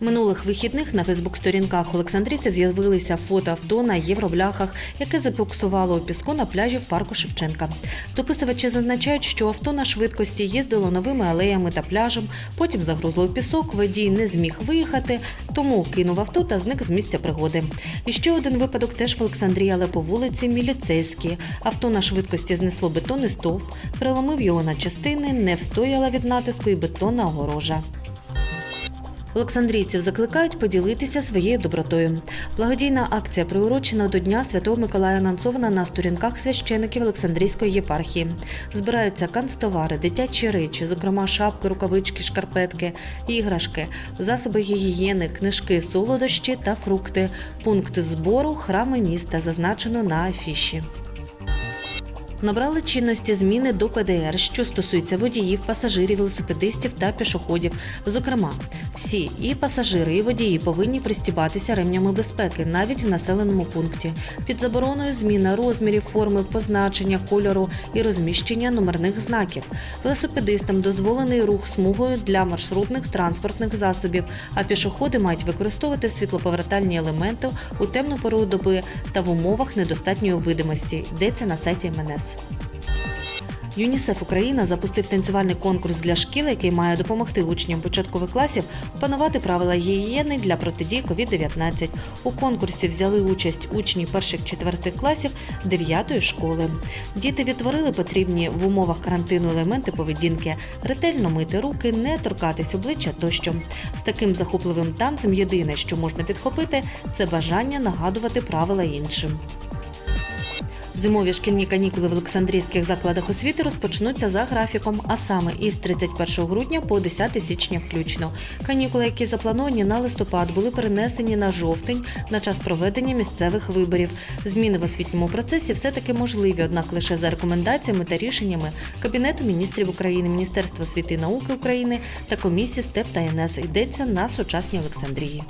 Минулих вихідних на фейсбук-сторінках Олександрійців з'явилися фото авто на євробляхах, яке забуксувало у піску на пляжі в парку Шевченка. Дописувачі зазначають, що авто на швидкості їздило новими алеями та пляжем, потім загрузло у пісок, водій не зміг виїхати, тому кинув авто та зник з місця пригоди. І ще один випадок теж в Олександрії, але по вулиці Міліцейській. Авто на швидкості знесло бетонний стовп, переломив його на частини, не встояла від натиску і бетонна огорожа. Олександрійців закликають поділитися своєю добротою. Благодійна акція, приурочена до Дня Святого Миколая, анонсована на сторінках священиків Олександрійської єпархії. Збираються канцтовари, дитячі речі, зокрема шапки, рукавички, шкарпетки, іграшки, засоби гігієни, книжки, солодощі та фрукти. Пункт збору храми міста зазначено на афіші. Набрали чинності зміни до ПДР, що стосуються водіїв, пасажирів, велосипедистів та пішоходів. Зокрема, всі і пасажири, і водії повинні пристібатися ремнями безпеки навіть в населеному пункті. Під забороною зміна розмірів, форми, позначення, кольору і розміщення номерних знаків. Велосипедистам дозволений рух смугою для маршрутних транспортних засобів, а пішоходи мають використовувати світлоповертальні елементи у темну пору доби та в умовах недостатньої видимості. Йдеться на сайті МНС. ЮНІСЕФ Україна запустив танцювальний конкурс для шкіл, який має допомогти учням початкових класів опанувати правила гігієни для протидії COVID-19. У конкурсі взяли участь учні перших четвертих класів 9-ї школи. Діти відтворили потрібні в умовах карантину елементи поведінки, ретельно мити руки, не торкатись обличчя тощо. З таким захопливим танцем єдине, що можна підхопити, це бажання нагадувати правила іншим. Зимові шкільні канікули в Олександрійських закладах освіти розпочнуться за графіком, а саме із 31 грудня по 10 січня включно. Канікули, які заплановані на листопад, були перенесені на жовтень на час проведення місцевих виборів. Зміни в освітньому процесі все-таки можливі, однак лише за рекомендаціями та рішеннями Кабінету міністрів України, Міністерства освіти і науки України та комісії СТЕП та НС йдеться на сучасній Олександрії.